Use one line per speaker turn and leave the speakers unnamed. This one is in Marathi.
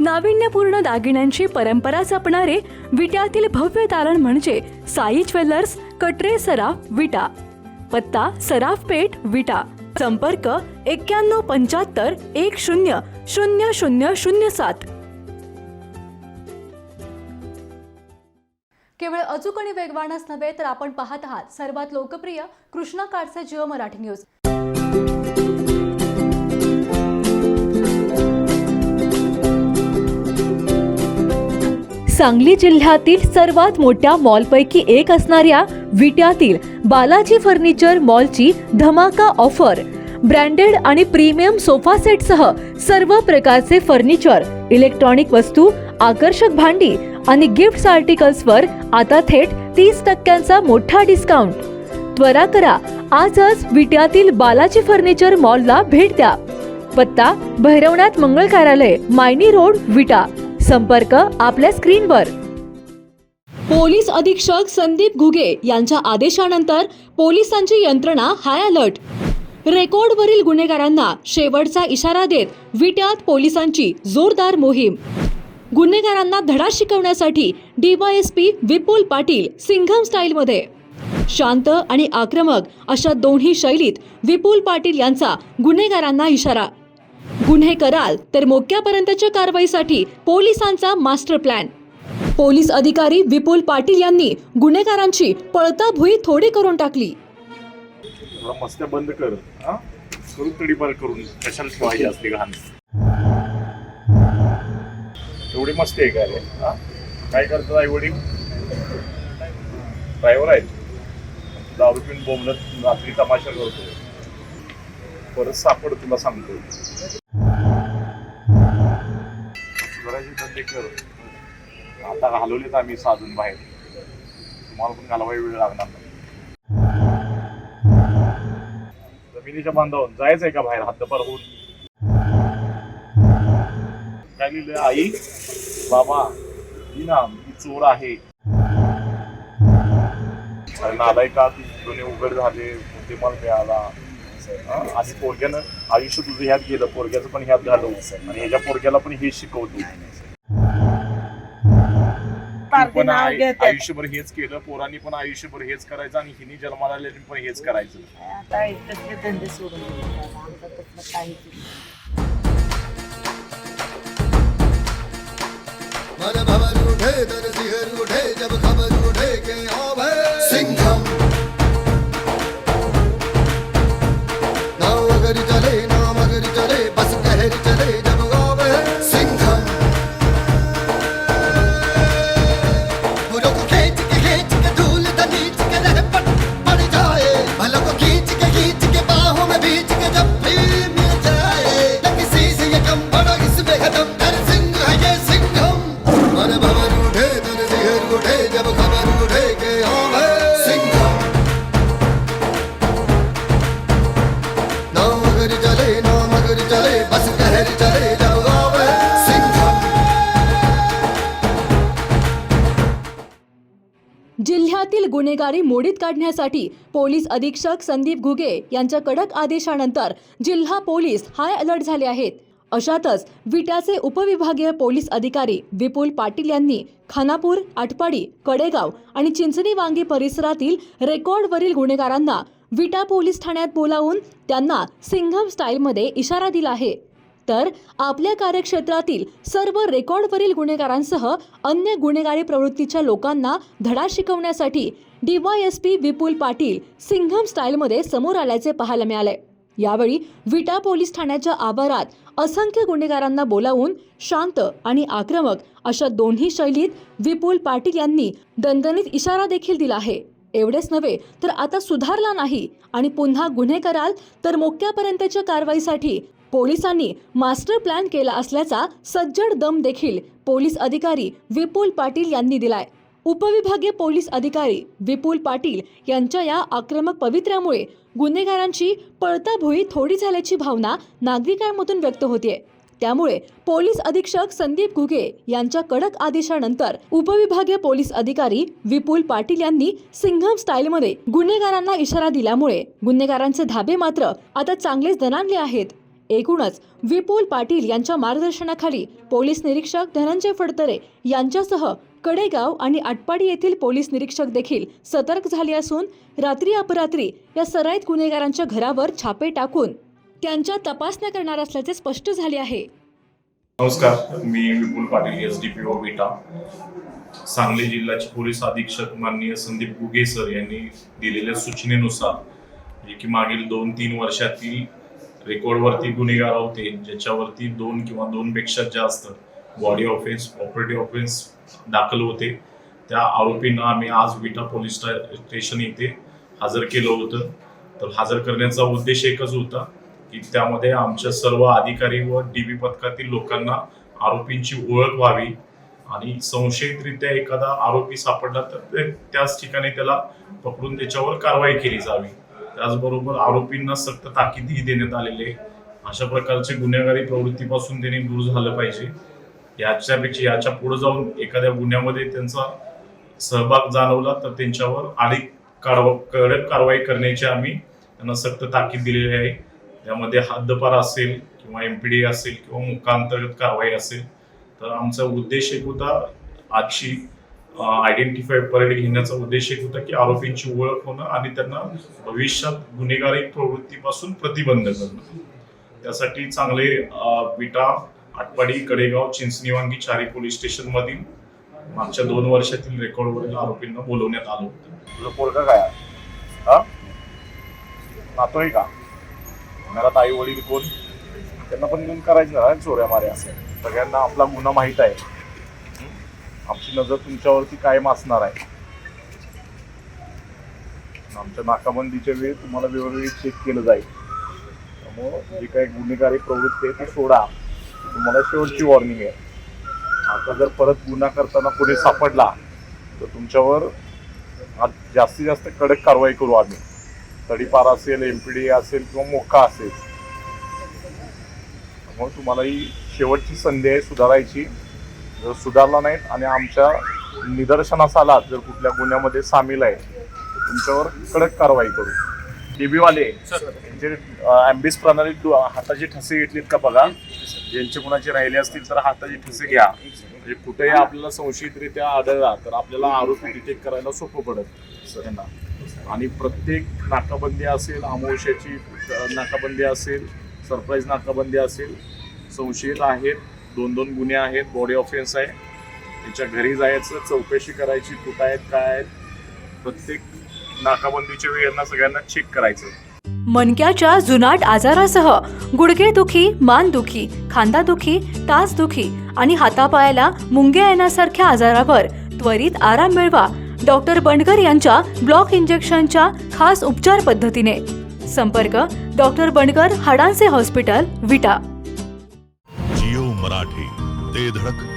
नाविन्यपूर्ण दागिन्यांची परंपरा जपणारे विट्यातील भव्य तारण म्हणजे साई ज्वेलर्स कटरे सराफ विटा. पत्ता सराफ पेठ विटा. संपर्क एक्क्याण्णव पंच्याहत्तर एक शून्य शून्य शून्य शून्य सात.
केवळ अचूक आणि वेगवानच नव्हे तर आपण पाहत आहात सर्वात लोकप्रिय कृष्णा काडचे जिओ मराठी न्यूज.
सांगली जिल्ह्यातील सर्वात मोठ्या मॉलपैकी एक असणाऱ्या विट्यातील बालाजी फर्निचर मॉलची धमाका ऑफर. ब्रँडेड आणि प्रीमियम सोफा सेटसह सर्व प्रकारचे फर्निचर इलेक्ट्रॉनिक वस्तू आकर्षक भांडी आणि गिफ्ट आर्टिकल्सवर आता थेट तीस टक्क्यांचा मोठा डिस्काउंट. त्वरा करा आजच विट्यातील बालाजी फर्निचर मॉलला भेट द्या. पत्ता भैरवनाथ मंगळ कार्यालय मायनी रोड विटा. संपर्क आपल्या स्क्रीनवर. पोलीस अधीक्षक संदीप घुगे यांच्या आदेशानंतर पोलिसांची यंत्रणा हाय अलर्ट रेकॉर्डवरील गुन्हेगारांना शेवटचा इशारा देत विट्यात पोलिसांची जोरदार मोहीम. गुन्हेगारांना धडा शिकवण्यासाठी डीवायएसपी विपुल पाटील सिंघम स्टाईलमध्ये. शांत आणि आक्रमक अशा दोन्ही शैलीत विपुल पाटील यांचा गुन्हेगारांना इशारा. गुन्हे कराल तर मोक्यापर्यंतच्या कारवाईसाठी पोलिसांचा मास्टर प्लॅन. पोलीस अधिकारी विपुल पाटील यांनी गुन्हेगारांची पळता भुई थोडी करून टाकली.
मस्त्या बंद कर. हा? करून तडीपार करून. कशाला ठेवायची असते घाण? एवढी मस्ती आहे का रे? हा? काय करतात आई वडील? ड्रायव्हर आहेत. दारू पिऊन बोंबलत रात्री तमाशा करतो परत सापड तुला सांगतो धंदे कर आता घालवलेत आम्ही साधून बाहेर. तुम्हाला पण घालवाय वेळ लागणार नाही. जमिनीच्या बांधावून जायचंय का बाहेर? हद्दपार होऊन. काय लिहिलं आई बाबा ही ना मी चोर आहे. नालायका नालाय का ती दोन्ही उघड झाले मुद्देमाल मिळाला? आणि पोरग्यानं आयुष्य तुझं ह्यात गेलं पोरग्याचं पण ह्यात घालव आणि ह्याच्या पोरग्याला पण हेच शिकवतो. पण आयुष्यभर हेच केलं पोरांनी पण आयुष्यभर हेच करायचं आणि हिनी जन्माला पण हेच करायचं.
गुन्हेगारी मोडीत काढण्यासाठी पोलीस अधीक्षक संदीप घुगे यांच्या कडक आदेशानंतर जिल्हा पोलीस हाय अलर्ट झाले आहेत. अशातच विट्याचे उपविभागीय पोलीस अधिकारी विपुल पाटील यांनी खानापूर आटपाडी कडेगाव आणि चिंचणी वांगी परिसरातील रेकॉर्डवरील गुन्हेगारांना विटा पोलीस ठाण्यात बोलावून त्यांना सिंघम स्टाईलमध्ये इशारा दिला आहे. तर आपल्या कार्यक्षेत्रातील सर्व रेकॉर्डवरील गुन्हेगारांसह अन्य गुन्हेगारी प्रवृत्तीच्या लोकांना धडा शिकवण्यासाठी डीवायएसपी विपुल पाटील सिंघम स्टाईलमध्ये समोर आल्याचे पाहायला मिळाले. यावेळी विटा पोलीस ठाण्याच्या आवारात असंख्य गुन्हेगारांना बोलावून शांत आणि आक्रमक अशा दोन्ही शैलीत विपुल पाटील यांनी दणदणीत इशारा देखील दिला आहे. एवढेच नव्हे तर आता सुधारला नाही आणि पुन्हा गुन्हे कराल तर मोक्यापर्यंतच्या कारवाईसाठी पोलिसांनी मास्टर प्लॅन केला असल्याचा सज्जड दम देखील पोलीस अधिकारी विपुल पाटील यांनी दिलाय. उपविभागीय पोलीस अधिकारी विपुल पाटील यांच्या या आक्रमक पवित्र्यामुळे गुन्हेगारांची पळताभुई थोडी झाल्याची भावना नागरिकांमधून व्यक्त होतीये. त्यामुळे पोलीस अधीक्षक संदीप घुगे यांच्या कडक आदेशानंतर उपविभागीय पोलीस अधिकारी विपुल पाटील यांनी सिंघम स्टाईलमध्ये गुन्हेगारांना इशारा दिल्यामुळे गुन्हेगारांचे धाबे मात्र आता चांगलेच दणाणले आहेत. एकूणच विपुल पाटील यांच्या मार्गदर्शनाखाली पोलीस निरीक्षक धनंजय फडतरे यांच्यासह कडेगाव आणि आटपाडी येथील पोलीस निरीक्षक देखील सतर्क झाले असून रात्री अपरात्री या सराईत गुन्हेगारांच्या घरावर छापे टाकून त्यांच्या तपासण्या करणार असल्याचे स्पष्ट झाले आहे.
नमस्कार मी Vipul Patil S D P O Vita Sangli जिल्ह्याचे पोलीस अधीक्षक माननीय संदीप गुगे सर यांनी दिलेल्या सूचनेनुसार जे की मागील दोन तीन वर्षातील रेकॉर्डवरती गुन्हेगार होते ज्याच्यावरती दोन किंवा दोनपेक्षा जास्त बॉडी ऑफेन्स ऑपरेटिव्ह ऑफेन्स दाखल होते. त्या आरोपींना आम्ही आज विटा पोलीस स्टेशन येथे हजर केलं होतं. तर हजर करण्याचा उद्देश एकच होता की त्यामध्ये आमच्या सर्व अधिकारी व डी बी पथकातील लोकांना आरोपींची ओळख व्हावी आणि संशयितरित्या एखादा आरोपी सापडला तर त्याच ठिकाणी त्याला पकडून त्याच्यावर कारवाई केली जावी. त्याचबरोबर आरोपींना सक्त ताकीदही देण्यात आलेली आहे. अशा प्रकारचे गुन्हेगारी प्रवृत्तीपासून त्यांनी दूर झालं पाहिजे. याच्यापेक्षा याच्यापुढे जाऊन एखाद्या गुन्ह्यामध्ये त्यांचा सहभाग जाणवला तर त्यांच्यावर अधिक कारवा कडक कारवाई करण्याची आम्ही त्यांना सक्त ताकीद दिलेली आहे. त्यामध्ये हद्दपार असेल किंवा एमपीडी असेल किंवा मुखांतर्गत कारवाई असेल तर आमचा उद्देश एक होता आजची आयडेंटिफाय परेड घेण्याचा उद्देश एक होता की आरोपींची ओळख होणं आणि त्यांना भविष्यात गुन्हेगारी प्रवृत्तीपासून प्रतिबंध करणं. त्यासाठी चांगले विटा आटपाडी कडेगाव चिंचणीवांगी चारी पोलीस स्टेशन मधील मागच्या दोन वर्षातील रेकॉर्डवरील आरोपींना बोलवण्यात आलं होतं. तुझं पोरगा काय नातोय का? घरात आई वडील कोण? त्यांना पण घेऊन करायचं चोऱ्या माऱ्या सगळ्यांना आपला गुन्हा माहीत आहे. आमची नजर तुमच्यावरती कायम असणार आहे. आमच्या नाकाबंदीच्या वेळी तुम्हाला वेळोवेळी चेक केलं जाईल. त्यामुळं जे काही गुन्हेगारी प्रवृत्ती आहे ती सोडा. तुम्हाला शेवटची वॉर्निंग आहे. आता जर परत गुन्हा करताना कोणी सापडला तर तुमच्यावर आज जास्तीत जास्त कडक कारवाई करू आम्ही. तडीपार असेल एमपीडी असेल किंवा मोका असेल. त्यामुळे तुम्हाला ही शेवटची संधी आहे सुधारायची. जर सुधारला नाहीत आणि आमच्या निदर्शनास आलात जर कुठल्या गुन्ह्यामध्ये सामील आहे तुमच्यावर कडक कारवाई करू. टीबी वाले यांचे ॲम्बिस प्रणाली हाताची ठसे घेतलीत का बघा? ज्यांचे कुणाचे राहिले असतील तर हाताची ठसे घ्या. म्हणजे कुठेही आपल्याला संशयितरित्या आढळला तर आपल्याला आरोपी डिटेक्ट करायला सोपं पडत त्यांना. आणि प्रत्येक नाकाबंदी असेल अमावश्याची नाकाबंदी असेल सरप्राईज नाकाबंदी असेल संशयित आहेत. दोन दोन गुन्हे आहेत बॉडी ऑफेन्स आहे. त्यांच्या घरी जायचं चौकशी करायची कुठं आहेत काय आहेत प्रत्येक नाकाबंदीच्या वेळी यांना सगळ्यांना चेक करायचं.
मणक्याच्या जुनाट आजारासह गुडघेदुखी मानदुखी खांदादुखी तासदुखी आणि हातापायाला मुंग्या येण्यासारख्या आजारावर त्वरित आराम मिळवा डॉक्टर बंडकर यांच्या ब्लॉक इंजेक्शनच्या खास उपचार पद्धतीने. संपर्क डॉक्टर बंडकर हाडांचे हॉस्पिटल विटा.
मराठी. ते धडक